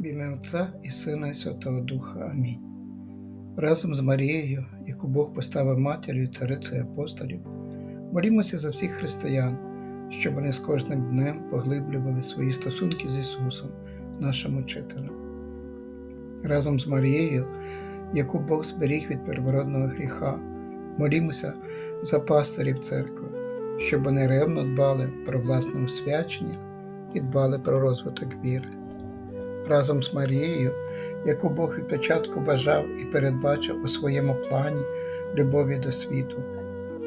В ім'я Отця і Сина і Святого Духа. Амінь. Разом з Марією, яку Бог поставив матір'ю, царицею апостолів, молімося за всіх християн, щоб вони з кожним днем поглиблювали свої стосунки з Ісусом, нашим учителем. Разом з Марією, яку Бог зберіг від первородного гріха, молімося за пастирів церкви, щоб вони ревно дбали про власне освячення і дбали про розвиток віри. Разом з Марією, яку Бог від початку бажав і передбачив у своєму плані любові до світу,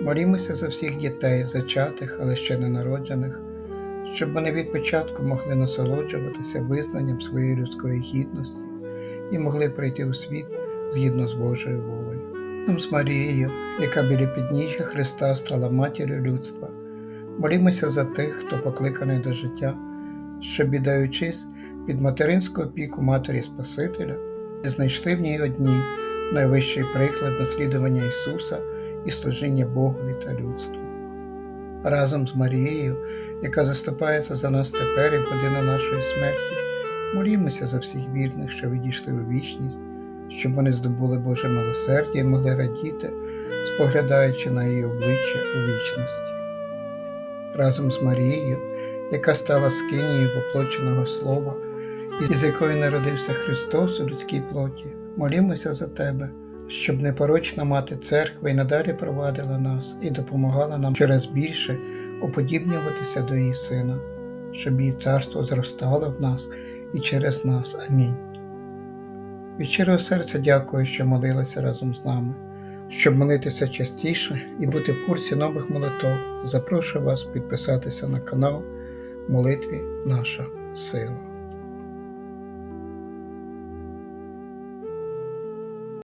молімося за всіх дітей, зачатих, але ще не народжених, щоб вони від початку могли насолоджуватися визнанням своєї людської гідності і могли прийти у світ згідно з Божою волею. Разом з Марією, яка біля підніжжя Христа стала матір'ю людства, молімося за тих, хто покликаний до життя, щоб, віддаючись під материнську опіку Матері Спасителя, знайшли в ній одній найвищий приклад наслідування Ісуса і служіння Богові та людству. Разом з Марією, яка заступається за нас тепер і в годину нашої смерті, молімося за всіх вірних, що відійшли у вічність, щоб вони здобули Боже милосердя і могли радіти, споглядаючи на її обличчя у вічності. Разом з Марією, яка стала скинією воплоченого Слова, і з якої народився Христос у людській плоті, молімося за тебе, щоб непорочна мати церкви і надалі провадила нас і допомагала нам щораз більше уподібнюватися до її Сина, щоб її царство зростало в нас і через нас. Амінь. Від щирого серця дякую, що молилися разом з нами. Щоб молитися частіше і бути в курсі нових молитв, запрошую вас підписатися на канал Молитві Наша Сила.